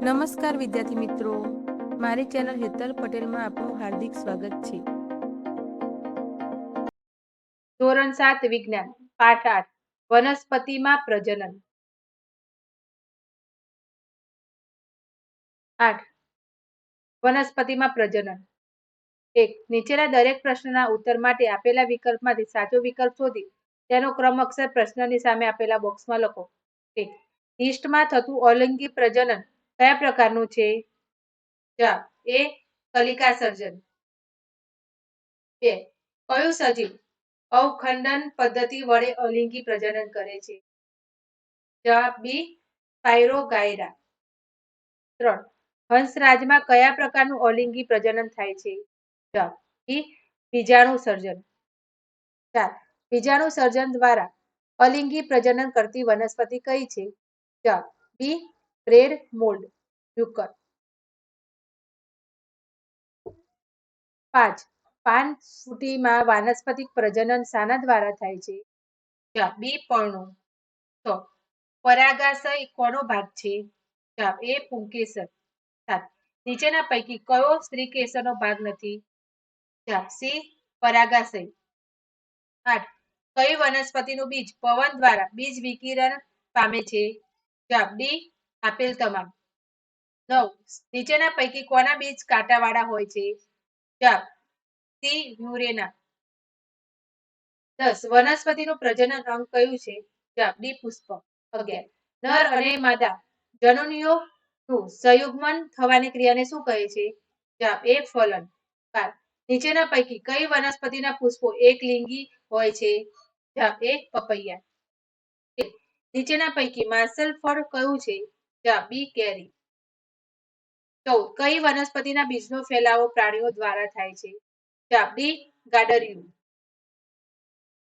નમસ્કાર વિદ્યાર્થી મિત્રો. મારી ચેનલ હેતલ પટેલમાં આપનું હાર્દિક સ્વાગત છે. ધોરણ સાત વિજ્ઞાન, પાઠ આઠ, વનસ્પતિમાં પ્રજનન. આઠ. વનસ્પતિમાં પ્રજનન. એક. નીચેના દરેક પ્રશ્નના ઉત્તર માટે આપેલા વિકલ્પમાંથી સાચો વિકલ્પ શોધી તેનો ક્રમ અક્ષર પ્રશ્નની સામે આપેલા બોક્સમાં લખો. એક. ઈસ્ટમાં થતું અલિંગી પ્રજનન. કયા પ્રકારનું છે? એ કલિકા સર્જન. બે કયું સજીવ? અવખંડન પદ્ધતિ વડે અલિંગી પ્રજનન કરે છે. જવાબ બી, પાયરોગાયરા. ત્રણ, હંસરાજમાં કયા પ્રકારનું અલિંગી પ્રજનન થાય છે? જવાબ બી, બીજાણુ સર્જન. ચાર, બીજાણુ સર્જન દ્વારા અલિંગી પ્રજનન કરતી વનસ્પતિ કઈ છે? જવાબ બી બ્રેડ મોલ્ડ ડુક્કર પાંચ પાન ફૂટીમાં વાનસ્પતિક પ્રજનન શાના દ્વારા થાય છે બી પર્ણો તો પરાગાશય કોનો ભાગ છે એ પુંકેસર સાત નીચેના પૈકી કયો સ્ત્રીકેસરનો ભાગ નથી જવાબ સી પરાગાશય આઠ કઈ વનસ્પતિનું બીજ પવન દ્વારા બીજ વિકિરણ પામે છે જવાબ ડી આપેલ તમામ. નવ, નીચેના પૈકી કોના બીજ કાંટાવાળા હોય છે? જવાબ સી, યુરેના. દસ, વનસ્પતિનું પ્રજનન અંગ કયું છે? જવાબ ડી પુષ્પ. અગિયાર, નર અને માદા. જનનીઓનું સંયુગ્મન થવાની ક્રિયાને શું કહે છે? જવાબ એ, ફલન. બાર, નીચેના પૈકી કઈ વનસ્પતિના પુષ્પો એકલિંગી હોય છે? જવાબ એ, પપૈયા. નીચેના પૈકી માસલ ફળ કયું છે? જવાબ કેરી ચૌદ કઈ વનસ્પતિના બીજનો ફેલાવો પ્રાણીઓ દ્વારા થાય છે? જવાબ ગાડરિયું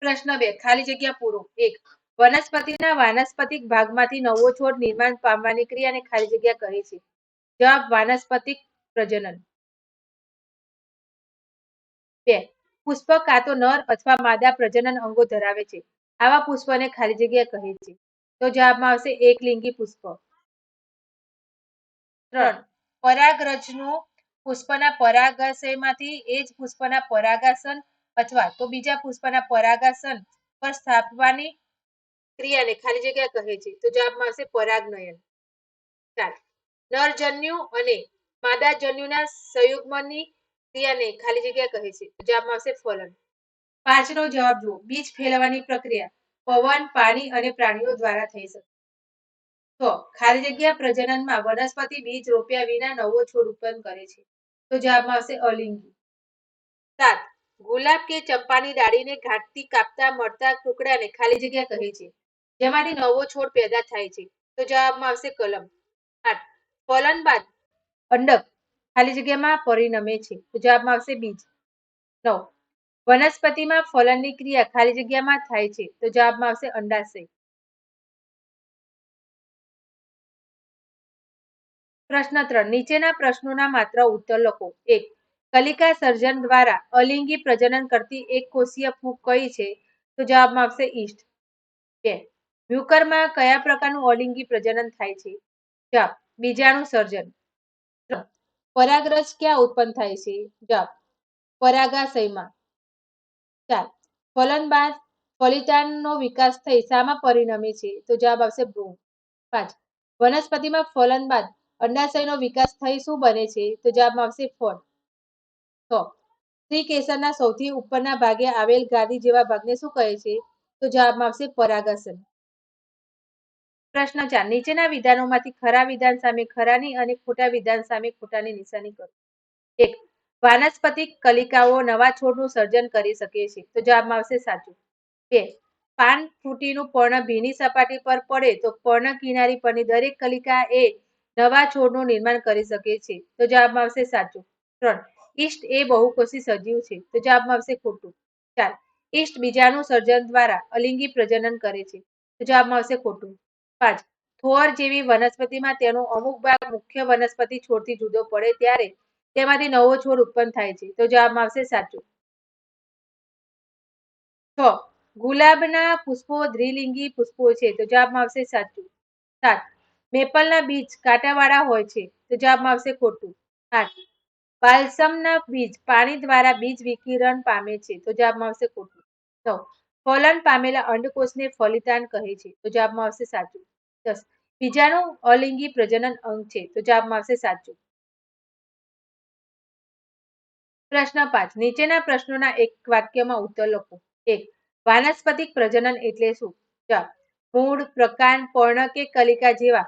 પ્રશ્ન બે, ખાલી જગ્યા પૂરો. એક, વનસ્પતિના વાનસ્પતિક ભાગમાંથી નવો છોડ નિર્માણ પામવાની ક્રિયાને ખાલી જગ્યા કહે છે. જવાબ, વાનસ્પતિક પ્રજનન. બે, પુષ્પ કાં તો નર અથવા માદા પ્રજનન અંગો ધરાવે છે. આવા પુષ્પને ખાલી જગ્યા કહે છે. તો જવાબમાં આવશે એકલિંગી પુષ્પ. ત્રણ. પરાગરજનું પુષ્પના પરાગાશયમાંથી એ જ પુષ્પના પરાગાસન અથવા તો બીજા પુષ્પના પરાગાસન પર સ્થાપવાની ક્રિયાને ખાલી જગ્યા કહે છે. તો જવાબમાં આવશે પરાગનયન. ચાલો. નરજન્યુ અને માદાજન્યુના સંયુગ્મની ક્રિયાને ખાલી જગ્યા કહે છે. તો જવાબમાં આવશે ફલન. પાંચનો જવાબ જુઓ. બીજ ફેલાવાની પ્રક્રિયા પવન, પાણી અને પ્રાણીઓ દ્વારા થઈ શકે. ખાલી જગ્યા પ્રજનનમાં વનસ્પતિ બીજ રોપ્યા વિના નવો છોડ ઉત્પન્ન કરે છે. તો જવાબમાં આવશે અલિંગી. સાત, ગુલાબ કે ચંપાની ડાળીને ઘાટથી કાપતા, મળતા ટુકડાને ખાલી જગ્યા કહે છે, જેમાંથી નવો છોડ પેદા થાય છે. તો જવાબમાં આવશે કલમ. આઠ, ફલન બાદ અંડક ખાલી જગ્યામાં પરિણમે છે. તો જવાબમાં આવશે બીજ. નવ, વનસ્પતિમાં ફલનની ક્રિયા ખાલી જગ્યામાં થાય છે. તો જવાબમાં આવશે અંડાશય. પ્રશ્ન ત્રણ. નીચેના પ્રશ્નોના માત્ર ઉત્તર લખો. એક, કલિકા સર્જન દ્વારા અલિંગી પ્રજનન કરતી એક કોષીય ફૂગ કઈ છે? તો જવાબમાં આવશે ઈસ્ટ બે, મ્યુકરમાં કયા પ્રકારનું અલિંગી પ્રજનન થાય છે? જવાબ, બીજાણુ સર્જન. પરાગરસ ક્યાં ઉત્પન્ન થાય છે? જવાબ, પરાગાશયમાં. ચાર, ફલન બાદ ફલિતાનનો વિકાસ થઈ શામાં પરિણમે છે? તો જવાબ આવશે ભ્રૂણ. પાંચ, વનસ્પતિમાં ફલન બાદ અંડાશયનો વિકાસ થઈ શું બને છે? તો જવાબમાં આવશે ફળ તો સ્ત્રી કેસરના સૌથી ઉપરના ભાગે આવેલ ગાદી જેવા ભાગને શું કહે છે? તો જવાબમાં આવશે પરાગસન. પ્રશ્ન ચાર. નીચેના વિધાનોમાંથી ખરા વિધાન સામે ખરાની અને ખોટા વિધાન સામે ખોટાની નિશાની કરો. એક, વાનસ્પતિક કલિકાઓ નવા છોડનું સર્જન કરી શકે છે. તો જવાબમાં આવશે સાચું. બે પાન ફૂટીનું પર્ણ ભીની સપાટી પર પડે તો પર્ણ કિનારી પરની દરેક કલિકા એ નવા છોડનું નિર્માણ કરી શકે છે. તો જવાબમાં આવશે સાચું. ત્રણ, ઈષ્ટ એ બહુકોષી સજીવ છે. તો જવાબમાં આવશે ખોટું. ચાર, ઈષ્ટ બીજાનું સર્જન દ્વારા અલિંગી પ્રજનન કરે છે. તો જવાબમાં આવશે ખોટું. પાંચ, થોર જેવી વનસ્પતિમાં તેનો અમુક ભાગ મુખ્ય વનસ્પતિ છોડથી જુદો પડે ત્યારે તેમાંથી નવો છોડ ઉત્પન્ન થાય છે. તો જવાબમાં આવશે સાચું. છ, ગુલાબના પુષ્પો દ્વિલિંગી પુષ્પો છે. તો જવાબમાં આવશે સાચું. સાત મેપલના બીજ કાંટાવાળા હોય છે. તો જવાબમાં આવશે ખોટું. આઠ બાલ્સમના બીજ પાણી દ્વારા બીજ વિકિરણ પામે છે. તો જવાબમાં આવશે ખોટું. નવ ફોલન પામેલા અંડકોષને ફલિતાન કહે છે. તો જવાબમાં આવશે સાચું. દસ. બીજાનું અલિંગી પ્રજનન અંગ છે. તો જવાબમાં આવશે સાચું. પ્રશ્ન પાંચ. નીચેના પ્રશ્નોના એક વાક્યમાં ઉત્તર લખો. એક. વાનસ્પતિક પ્રજનન એટલે શું? જવાબ. મૂળ, પ્રકાંડ, પર્ણ કે કલિકા જેવા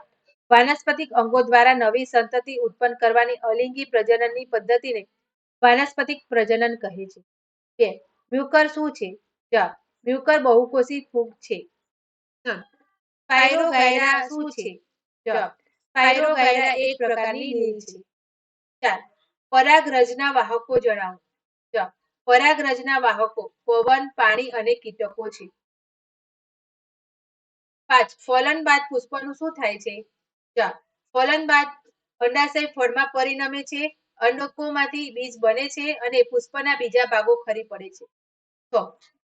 વાનસ્પતિક અંગો દ્વારા નવી સંતતિ ઉત્પન્ન કરવાની અલિંગી પ્રજનનની પદ્ધતિને વાનસ્પતિક પ્રજનન કહે છે. બે મ્યુકર શું છે? જવાબ મ્યુકર બહુકોષી ફૂગ છે. પાયરોગાયરા શું છે? જવાબ પાયરોગાયરા એક પ્રકારની લીલ છે. ચાર. પરાગરજના વાહકો જણાવો. જવાબ પરાગરજના વાહકો પવન, પાણી અને કીટકો છે. પાંચ. ફલન બાદ પુષ્પનું શું થાય છે? પરિણમે છે અંડકોમાંથી બીજ બને છે અને પુષ્પના બીજા ભાગો ખરી પડે છે.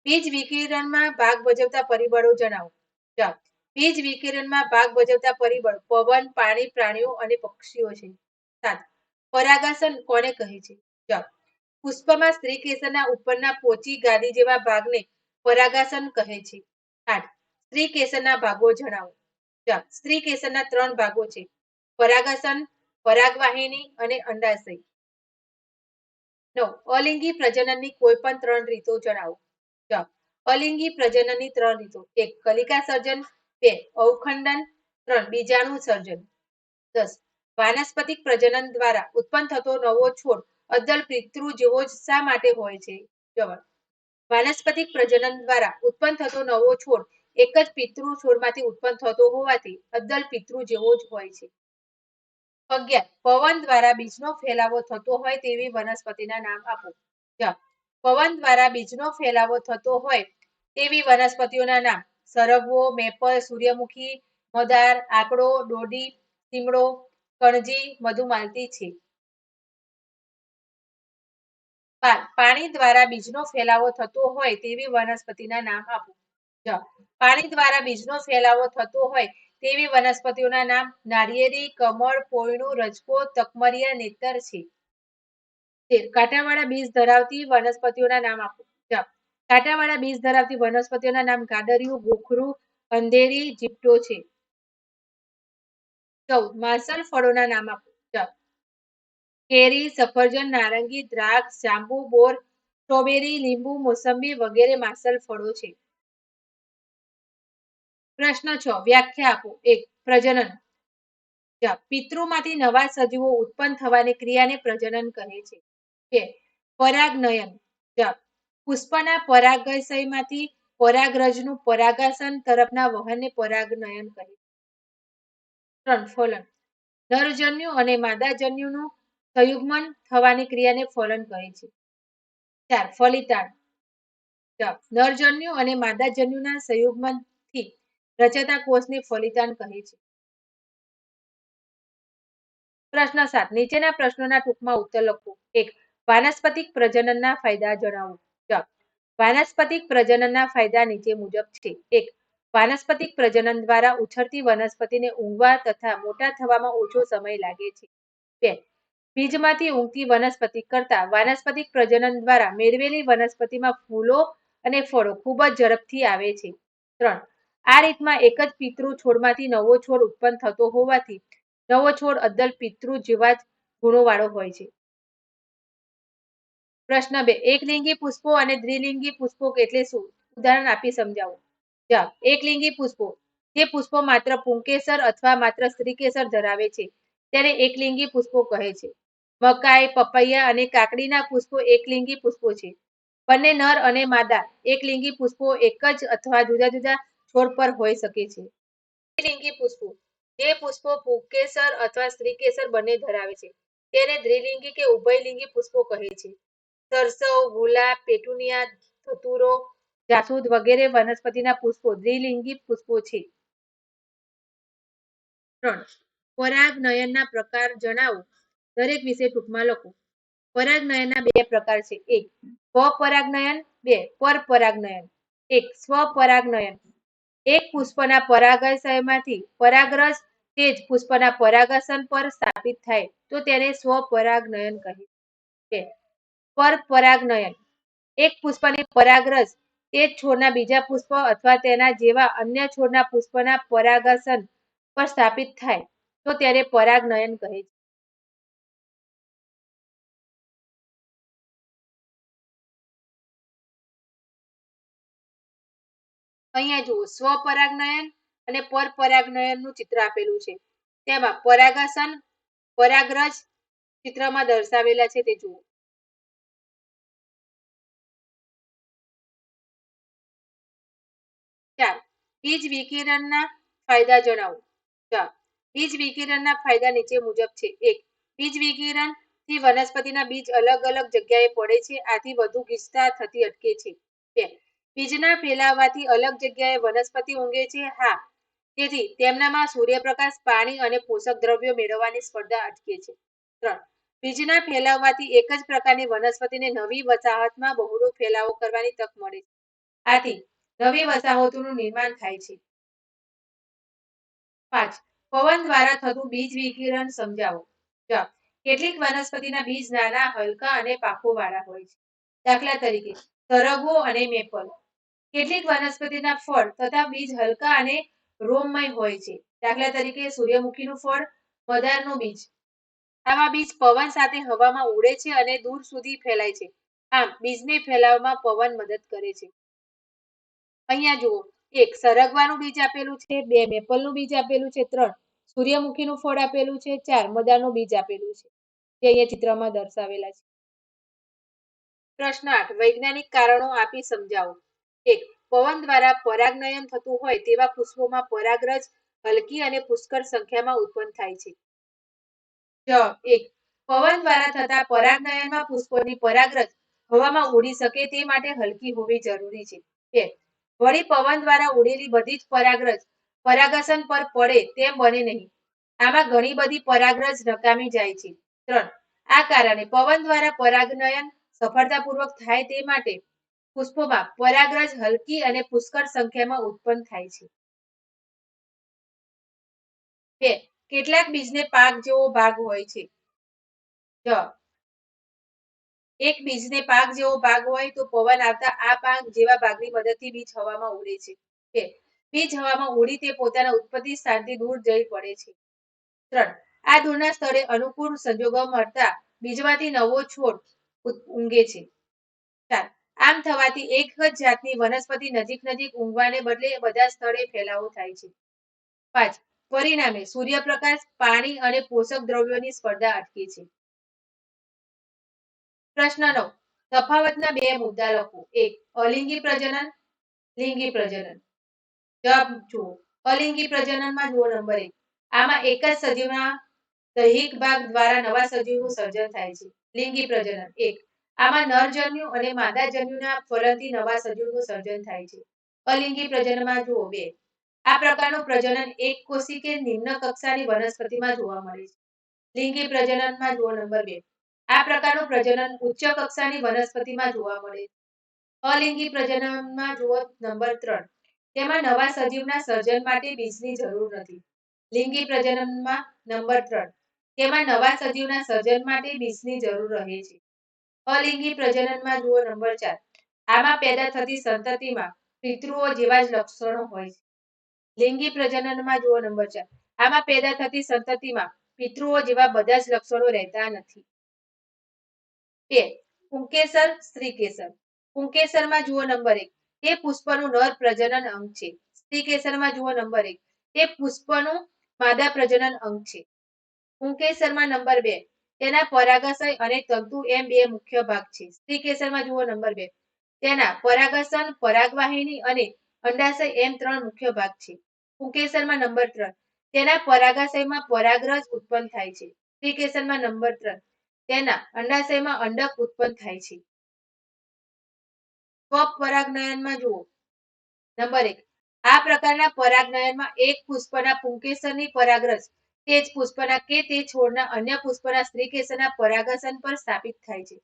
બીજ વિકિરણમાં ભાગ ભજવતા પરિબળો જણાવો. બીજ વિકિરણમાં ભાગ ભજવતા પરિબળ પવન, પાણી, પ્રાણીઓ અને પક્ષીઓ છે. સાત, પરાગાસન કોને કહે છે? જવાબ પુષ્પમાં સ્ત્રી કેસરના ઉપરના પોચી ગાદી જેવા ભાગને પરાગાસન કહે છે. આઠ, સ્ત્રી કેસરના ભાગો જણાવો. જવાબ સ્ત્રી કેસરના ત્રણ ભાગો છે. પરાગાસન, પરાગવાહિની અને અંડાશય. નો અલિંગી પ્રજનનની કોઈ પણ ત્રણ રીતો જણાવો. જવાબ અલિંગી પ્રજનનની ત્રણ રીતો. એક, કલિકા સર્જન. બે અવખંડન ત્રણ, બીજાણુ સર્જન. દસ. વાનસ્પતિક પ્રજનન દ્વારા ઉત્પન્ન થતો નવો છોડ અદ્દલ પિતૃ જેવો જ શા માટે હોય છે? જવાબ. વાનસ્પતિક પ્રજનન દ્વારા ઉત્પન્ન થતો નવો છોડ એક જ પિતૃ છોડમાંથી ઉત્પન્ન થતો હોવાથી અદ્દલ પિતૃ જેવો જ હોય છે. અગિયાર, પવન દ્વારા બીજનો ફેલાવો થતો હોય તેવી વનસ્પતિના નામ આપો. પવન દ્વારા બીજનો ફેલાવો થતો હોય તેવી વનસ્પતિઓના નામ સરગવો, મેપલ, સૂર્યમુખી, મદાર, આકડો, દોડી, સીમડો, કણજી, મધુમાલતી છે. પાણી દ્વારા બીજનો ફેલાવો થતો હોય તેવી વનસ્પતિના નામ આપો. પાણી દ્વારા બીજનો ફેલાવો થતો હોય તેવી વનસ્પતિઓના નામ નારિયેરી, કમળ, પોયણું, રજકો, તકમરિયા, નેતર છે. કાંટાવાળા બીજ ધરાવતી વનસ્પતિઓના નામ આપો. કાંટાવાળા બીજ ધરાવતી વનસ્પતિઓના નામ ગાડરિયું ગોખરું, અંધેરી, જીપટો છે. ચૌદ માસલ ફળોના નામ આપો. કેરી, સફરજન, નારંગી, દ્રાક્ષ, જાંબુ, બોર, સ્ટ્રોબેરી, લીંબુ, મોસંબી વગેરે માસલ ફળો છે. પ્રશ્ન છ, વ્યાખ્યા આપો. એક, પ્રજનન. પિતૃમાંથી નવા સજીવો ઉત્પન્ન થવાની ક્રિયાને પ્રજનન કહે છે. કે પરાગનયન. પુષ્પના પરાગશયમાંથી પરાગરજનું પરાગાસન તરફના વહનને પરાગનયન કહે ત્રણ, ફલન. નરજન્યુ અને માદાજન્યુનું સંયુગ્મન થવાની ક્રિયાને ફલન કહે છે. ચાર, ફલિતાણ. નરજન્યુ અને માદાજન્યુના સંયુગ્મનથી રચાતા કોષને ફલિતાંડ કહે છે. પ્રશ્ન સાત. નીચેના પ્રશ્નોના ટૂંકમાં ઉત્તર લખો. એક, વાનસ્પતિક પ્રજનનના ફાયદા જણાવો. જવાબ વાનસ્પતિક પ્રજનનના ફાયદા નીચે મુજબ છે. એક, વાનસ્પતિક પ્રજનન દ્વારા ઉછળતી વનસ્પતિને ઊંઘવા તથા મોટા થવામાં ઓછો સમય લાગે છે. બે, બીજમાંથી ઊંઘતી વનસ્પતિ કરતા વાનસ્પતિક પ્રજનન દ્વારા મેળવેલી વનસ્પતિમાં ફૂલો અને ફળો ખૂબ જ ઝડપથી આવે છે. ત્રણ આ રીતમાં એક જ પિતૃ છોડમાંથી નવો છોડ ઉત્પન્ન થતો હોવાથી નવો છોડ અદ્દલ પિતૃ જેવા જ ગુણોવાળો હોય છે. પ્રશ્ન બે એકલિંગી પુષ્પો અને દ્વિલિંગી પુષ્પો એટલે શું? ઉદાહરણ આપી સમજાવો. જવાબ એકલિંગી પુષ્પો, જે પુષ્પો માત્ર પુંકેસર અથવા માત્ર સ્ત્રીકેસર ધરાવે છે, તેને એકલિંગી પુષ્પો કહે છે. મકાઈ, પપૈયા અને કાકડીના પુષ્પો એકલિંગી પુષ્પો છે. બંને નર અને માદા એકલિંગી પુષ્પો એક જ અથવા જુદા જુદા છોડ પર હોઈ શકે છે. દ્વિલિંગી પુષ્પો. જે પુષ્પો પુંકેસર અથવા સ્ત્રીકેસર બંને ધરાવે છે. તેને દ્વિલિંગી કે ઉભયલિંગી પુષ્પો કહે છે. સરસવ, ગુલાબ, પેટુનિયા, ધતુરો, જાસૂદ વગેરે વનસ્પતિના પુષ્પો દ્વિલિંગી પુષ્પો છે. ત્રણ. પરાગનયનના પ્રકાર જણાવો. દરેક વિશે ટૂંકમાં લખો. પરાગનયનના બે પ્રકાર છે. એક સ્વપરાગનયન બે પરપરાગનયન એક સ્વપરાગનયન એક પુષ્પના પરાગાશયમાંથી પરાગરસ તે જ પુષ્પના પરાગાસન પર સ્થાપિત થાય તો તેને સ્વપરાગનયન કહે છે. પરપરાગનયન એક પુષ્પની પરાગરસ તે જ છોડના બીજા પુષ્પ અથવા તેના જેવા અન્ય છોડના પુષ્પના પરાગાસન પર સ્થાપિત થાય તો તેને પરાગનયન કહે છે. અહીંયા જુઓ, સ્વપરાગનયન અને પરપરાગનયનનું ચિત્ર આપેલું છે. તેમાં પરાગાસન, પરાગરજ ચિત્રમાં દર્શાવેલા છે, તે જુઓ. બીજ વિકિરણના ફાયદા જણાવો. ચાર બીજ વિકિરણના ફાયદા નીચે મુજબ છે. એક, બીજ વિકિરણથી વનસ્પતિના બીજ અલગ અલગ જગ્યાએ પડે છે, આથી વધુ ગીચતા થતી અટકે છે. બે બીજના ફેલાવાથી અલગ જગ્યાએ વનસ્પતિ ઊંઘે છે, હા. તેથી તેમનામાં સૂર્યપ્રકાશ, પાણી અને પોષક દ્રવ્યો મેળવવાની સ્પર્ધા અટકે છે. ત્રણ, બીજના ફેલાવવાથી એક જ પ્રકારની વનસ્પતિને નવી વસાહતમાં બહુરૂપ ફેલાવો કરવાની તક મળે છે. આથી, નવી વસાહતોનું નિર્માણ થાય છે. પાંચ, પવન દ્વારા થતું બીજ વિકિરણ સમજાવો. જવાબ કેટલીક વનસ્પતિના બીજ નાના, હલકા અને પાકો વાળા હોય છે. દાખલા તરીકે, તરગો અને મેપલ. કેટલીક વનસ્પતિના ફળ તથા બીજ હલકા અને રોમમય હોય છે. દાખલા તરીકે સૂર્યમુખીનું ફળ, મદારનું બીજ. આવા બીજ પવન સાથે હવામાં ઉડે છે અને દૂર સુધી ફેલાય છે. આમ, બીજને ફેલાવવામાં પવન મદદ કરે છે. અહીંયા જુઓ, એક સરગવાનું બીજ આપેલું છે, બે મેપલનું બીજ આપેલું છે, ત્રણ સૂર્યમુખીનું ફળ આપેલું છે, ચાર મદારનું બીજ આપેલું છે. જે અહીંયા ચિત્રમાં દર્શાવેલા છે. પ્રશ્ન આઠ, વૈજ્ઞાનિક કારણો આપી સમજાવો. એક પવન દ્વારા પરાગનયન થતું હોય તેવા પુષ્પોમાં પરાગરજ, હલકી અને પુષ્કળ સંખ્યામાં ઉત્પન્ન થાય છે. જવાબ એક, પવન દ્વારા થતા પરાગનયનમાં પુષ્પોની પરાગરજ હવામાં ઉડી શકે તે માટે હલકી હોવી જરૂરી છે. બે, વળી પવન દ્વારા ઉડેલી બધી જ પરાગરજ પરાગસન પર પડે તેમ બને નહીં. આમાં ઘણી બધી પરાગરજ નકામી જાય છે. ત્રણ, આ કારણે પવન દ્વારા પરાગનયન સફળતાપૂર્વક થાય તે માટે પુષ્પોમાં પરાગરજ હલકી અને પુષ્કળ સંખ્યામાં ઉત્પન્ન થાય છે. બે, કેટલાક બીજને પાક જેવો ભાગ હોય છે. એક બીજને પાક જેવો ભાગ હોય તો પવન આવતા આ પાક જેવા ભાગની મદદથી બીજ હવામાં ઉડે છે. બે, બીજ હવામાં ઉડી તે પોતાના ઉત્પત્તિ સ્થાનથી દૂર જઈ પડે છે. ત્રણ, આ દૂરના સ્તરે અનુકૂળ સંજોગો મળતા બીજમાંથી નવો છોડ ઊંઘે છે. ચાર આમ થવાથી એક જ જાતની વનસ્પતિ નજીક નજીક ઊંઘવાને બદલે બધા સ્થળે ફેલાવો થાય છે. પાંચ, પરિણામે સૂર્યપ્રકાશ, પાણી અને પોષક દ્રવ્યોની સ્પર્ધા અટકે છે. પ્રશ્ન નવ, તફાવતના બે મુદ્દા લખો. એક, અલિંગી પ્રજનન. લિંગી પ્રજનન. જવાબ જુઓ. અલિંગી પ્રજનનમાં જુઓ નંબર એક. આમાં એક જ સજીવના દૈહિક ભાગ દ્વારા નવા સજીવનું સર્જન થાય છે. લિંગી પ્રજનન. એક આમાં નરજન્યુ અને માદાજન્યુના ફલનથી નવા સજીવનું સર્જન થાય છે. અલિંગી પ્રજનનમાં જુઓ બે. આ પ્રકારનું પ્રજનન એક કોષી કે નિમ્ન કક્ષાની વનસ્પતિમાં જોવા મળે છે. લિંગી પ્રજનનમાં જુઓ નંબર બે. આ પ્રકારનું પ્રજનન ઉચ્ચ કક્ષાની વનસ્પતિમાં જોવા મળે છે. અલિંગી પ્રજનનમાં જુઓ નંબર ત્રણ. તેમાં નવા સજીવના સર્જન માટે બીજની જરૂર નથી. લિંગી પ્રજનનમાં નંબર ત્રણ. તેમાં નવા સજીવના સર્જન માટે બીજની જરૂર રહે છે. અલિંગી પ્રજનનમાં જુઓ નંબર ચાર. આમાં પેદા થતી સંતતિમાં પિતૃઓ જેવા જ લક્ષણો હોય છે. લિંગી પ્રજનનમાં જુઓ નંબર ચાર. આમાં પેદા થતી સંતતિમાં પિતૃઓ જેવા બધા જ લક્ષણો રહેતા નથી. બે. પુંકેસર સ્ત્રીકેસર. પુંકેસરમાં જુઓ નંબર એક. તે પુષ્પનું નર પ્રજનન અંગ છે. સ્ત્રીકેસરમાં જુઓ નંબર એક. તે પુષ્પનું માદા પ્રજનન અંગ છે. પુંકેસરમાં નંબર બે. તેના પરાગાશય અને તંતુ એમ બે મુખ્ય ભાગ છે. સ્ત્રીકેસરમાં જુઓ નંબર બે. તેના પરાગાસન પરાગવાહિની અને અંડાશય એમ ત્રણ મુખ્ય ભાગ છે. કુકેસરમાં નંબર ત્રણ. તેના પરાગાશયમાં પરાગરજ ઉત્પન્ન થાય છે. સ્ત્રીકેસરમાં નંબર ત્રણ. તેના અંડાશયમાં અંડક ઉત્પન્ન થાય છે. સ્વપરાગનયનમાં જુઓ. નંબર એક. આ પ્રકારના પરાગનયનમાં એક પુષ્પના પુંકેસરની પરાગરજ તે જ પુષ્પના કે તે છોડના અન્ય પુષ્પના સ્ત્રીકેસરના પરાગાસન પર સ્થાપિત થાય છે.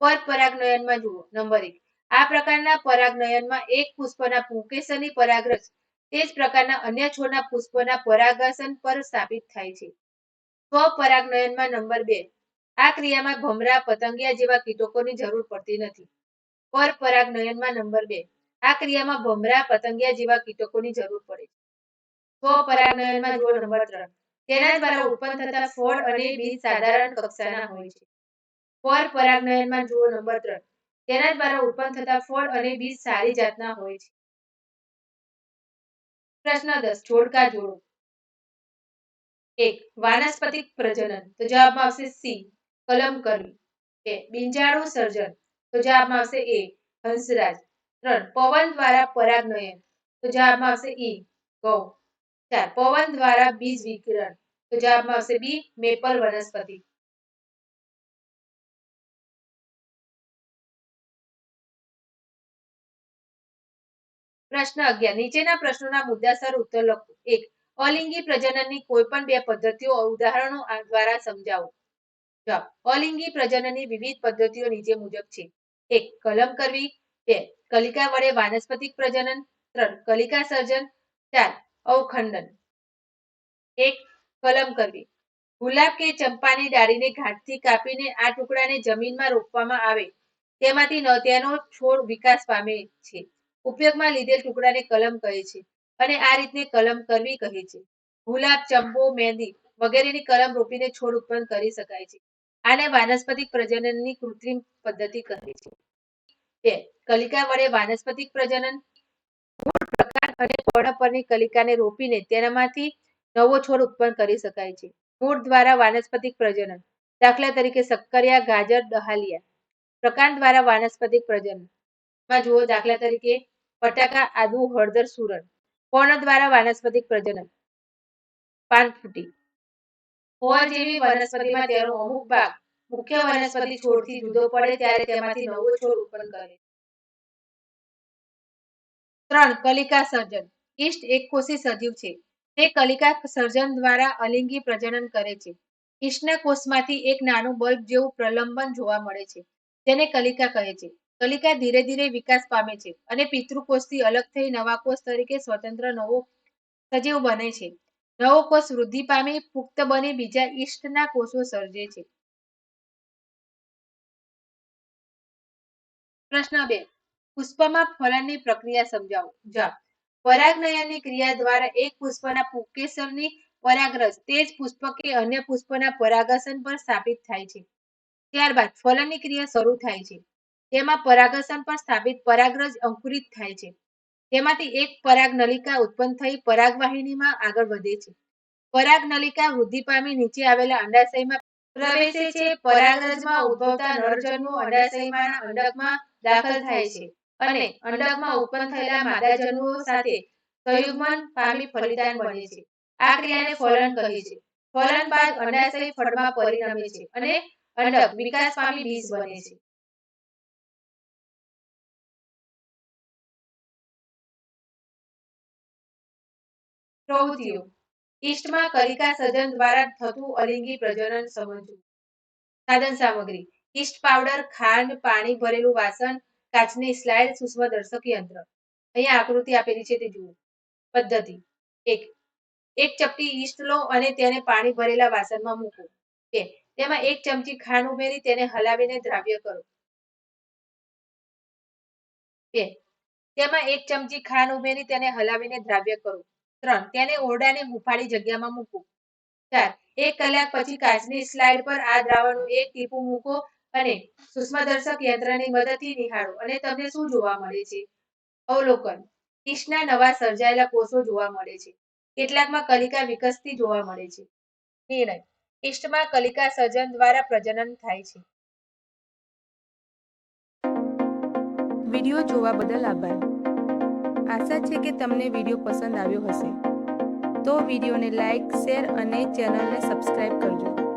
પરપરાગનયનમાં જુઓ, નંબર એક. આ પ્રકારના પરાગનયનમાં એક પુષ્પના પુંકેસરની પરાગરસ તે જ પ્રકારના અન્ય છોડના પુષ્પના પરાગાસન પર સ્થાપિત થાય છે. સ્વપરાગનયનમાં નંબર બે. આ ક્રિયામાં ભમરા, પતંગિયા જેવા કીટકોની જરૂર પડતી નથી. પરપરાગનયનમાં નંબર બે. આ ક્રિયામાં ભમરા, પતંગિયા જેવા કીટકોની જરૂર પડે છે. સ્વપરાગનયનમાં જુઓ, નંબર ત્રણ. તેના દ્વારા ઉત્પન્ન થતા ફળ અને બીજ સાધારણ કક્ષાના હોય છે. પરપરાગનયનમાં જુઓ નંબર ત્રણ. તેના દ્વારા ઉત્પન્ન થતા ફળ અને બીજ સારી જાતના હોય છે. પ્રશ્ન દસ. જોડકા જોડો. એક. વાનસ્પતિક પ્રજનન. તો જવાબમાં આવશે સી. કલમ કરવી. બે. બિંજાળુ સર્જન. તો જવાબમાં આવશે એ. હંસરાજ. ત્રણ. પવન દ્વારા પરાગનયન. તો જવાબમાં આવશે ઈ. ગૌ. ચાર પવન દ્વારા બીજ વિકિરણ. તો જવાબમાં આવશે બી, મેપલ વનસ્પતિ. પ્રશ્ન અગિયાર. નીચેના પ્રશ્નોના મુદ્દાસર ઉત્તર લખો. એક, અલિંગી પ્રજનનની કોઈ પણ બે પદ્ધતિઓ ઉદાહરણો દ્વારા સમજાવો. જવાબ, અલિંગી પ્રજનનની વિવિધ પદ્ધતિઓ નીચે મુજબ છે. એક, કલમ કરવી. બે, કલિકા વડે વાનસ્પતિક પ્રજનન. ત્રણ, કલિકા સર્જન. ચાર અવખંડન. એક કલમ કરવી. ગુલાબ કે ચંપાની ડાળીને ઘાટથી કાપીને આ ટુકડાને જમીનમાં રોપવામાં આવે. તેમાંથી તેનો છોડ વિકાસ પામે છે. ઉપયોગમાં લીધેલ ટુકડાને કલમ કહે છે અને આ રીતને કલમ કરવી કહે છે. ગુલાબ ચંપો મહેંદી વગેરેની કલમ રોપીને છોડ ઉત્પન્ન કરી શકાય છે. આને વાનસ્પતિક પ્રજનનની કૃત્રિમ પદ્ધતિ કહે છે. બે. કલિકા વડે વાનસ્પતિક પ્રજનન. અને પર્ણ પરની કલિકાને રોપીને તેનામાંથી નવો છોડ ઉત્પન્ન કરી શકાય છે. મૂળ દ્વારા વાનસ્પતિક પ્રજનન. દાખલા તરીકે સક્કરિયા ગાજર, દહાલિયા. પ્રકાંડ દ્વારા વાનસ્પતિક પ્રજનન. માં જુઓ, દાખલા તરીકે બટાકા, આદુ, હળદર, સુરણ. પર્ણ દ્વારા વાનસ્પતિક પ્રજનન. પાનફૂટી. હોવા જેવી વનસ્પતિમાં તેનો અમુક ભાગ મુખ્ય વનસ્પતિ છોડથી જુદો પડે, ત્યારે તેમાંથી નવો છોડ ઉત્પન્ન કરે. ત્રણ કલિકા સર્જન. ઈષ્ટ એક કોષી સજીવ છે. તે કલિકા સર્જન દ્વારા અલિંગી પ્રજનન કરે છે. ઈષ્ટના કોષમાંથી એક નાનું બલ્બ જેવું પ્રલંબન જોવા મળે છે, જેને કલિકા કહે છે. કલિકા ધીરે ધીરે વિકાસ પામે છે અને પિતૃકોષથી અલગ થઈ નવા કોષ તરીકે સ્વતંત્ર નવો સજીવ બને છે. નવો કોષ વૃદ્ધિ પામી પુખ્ત બની બીજા ઈષ્ટના કોષો સર્જે છે. પ્રશ્ન બે. પુષ્પમાં ફલનની પ્રક્રિયા સમજાવો. જવાબ. પરાગનયનની ક્રિયા દ્વારા એક પુષ્પના પુકેસરની પરાગરસ તે જ પુષ્પ કે અન્ય પુષ્પના પરાગસન પર સ્થાપિત થાય છે. ત્યારબાદ ફલનની ક્રિયા શરૂ થાય છે. તેમાં પરાગસન પર સ્થાપિત પરાગરજ અંકુરિત થાય છે. તેમાંથી એક પરાગ નલિકા ઉત્પન્ન થઈ પરાગવાહિનીમાં આગળ વધે છે. પરાગ નલિકા વૃદ્ધિ પામી નીચે આવેલા અંડાશયમાં પ્રવેશે છે. પરાગરજમાં ઉદ્ભવતા નરજન્મો અંડાશયમાં અંડકમાં દાખલ થાય છે. અને અંડકમાં ઉત્પન્ન થયેલા માદાજન્મો સાથે સંયુગ્મન પામી ફલિતાન બને છે. આ ક્રિયાને ફલન કહે છે. ફલન બાદ અંડાશય ફળમાં પરિણમે છે અને અંડક વિકાસ પામી બીજ બને છે. પ્રવૃત્તિઓ. ઈસ્ટમાં કલિકા સર્જન દ્વારા થતું અલિંગી પ્રજનન સમજવું. સાધન સામગ્રી. ઈસ્ટ પાવડર, ખાંડ, પાણી, ભરેલું વાસણ કાચની સ્લાઇડ સૂક્ષ્મદર્શક યંત્ર. અહીંયા આકૃતિ આપેલી છે તે જુઓ. પદ્ધતિ. એક. એક ચપટી ઈસ્ટ લો અને તેને પાણી ભરેલા વાસણમાં મૂકો. બે. તેમાં એક ચમચી ખાંડ ઉમેરી તેને હલાવીને દ્રાવ્ય કરો. બે. તેમાં એક ચમચી ખાંડ ઉમેરી તેને હલાવીને દ્રાવ્ય કરો. ત્રણ. તેને ઓરડાને હુફાળી જગ્યામાં મૂકો. ચાર. એક કલાક પછી કાચની સ્લાઇડ પર આ દ્રાવણનું એક ટીપું મૂકો અને સૂક્ષ્મદર્શક યંત્રની મદદથી નિહાળો અને તમને શું જોવા મળે છે? અવલોકન. ઈસ્ટના નવા સર્જાયેલા કોષો જોવા મળે છે. કેટલાકમાં કલિકા વિકસતી જોવા મળે છે. નિર્ણય. ઈસ્ટમાં કલિકા સર્જન દ્વારા પ્રજનન થાય છે. વીડિયો જોવા બદલ આભાર. આશા છે કે તમને વીડિયો પસંદ આવ્યો હશે. તો વિડીયોને લાઈક, શેર અને ચેનલને સબસ્ક્રાઈબ કરજો.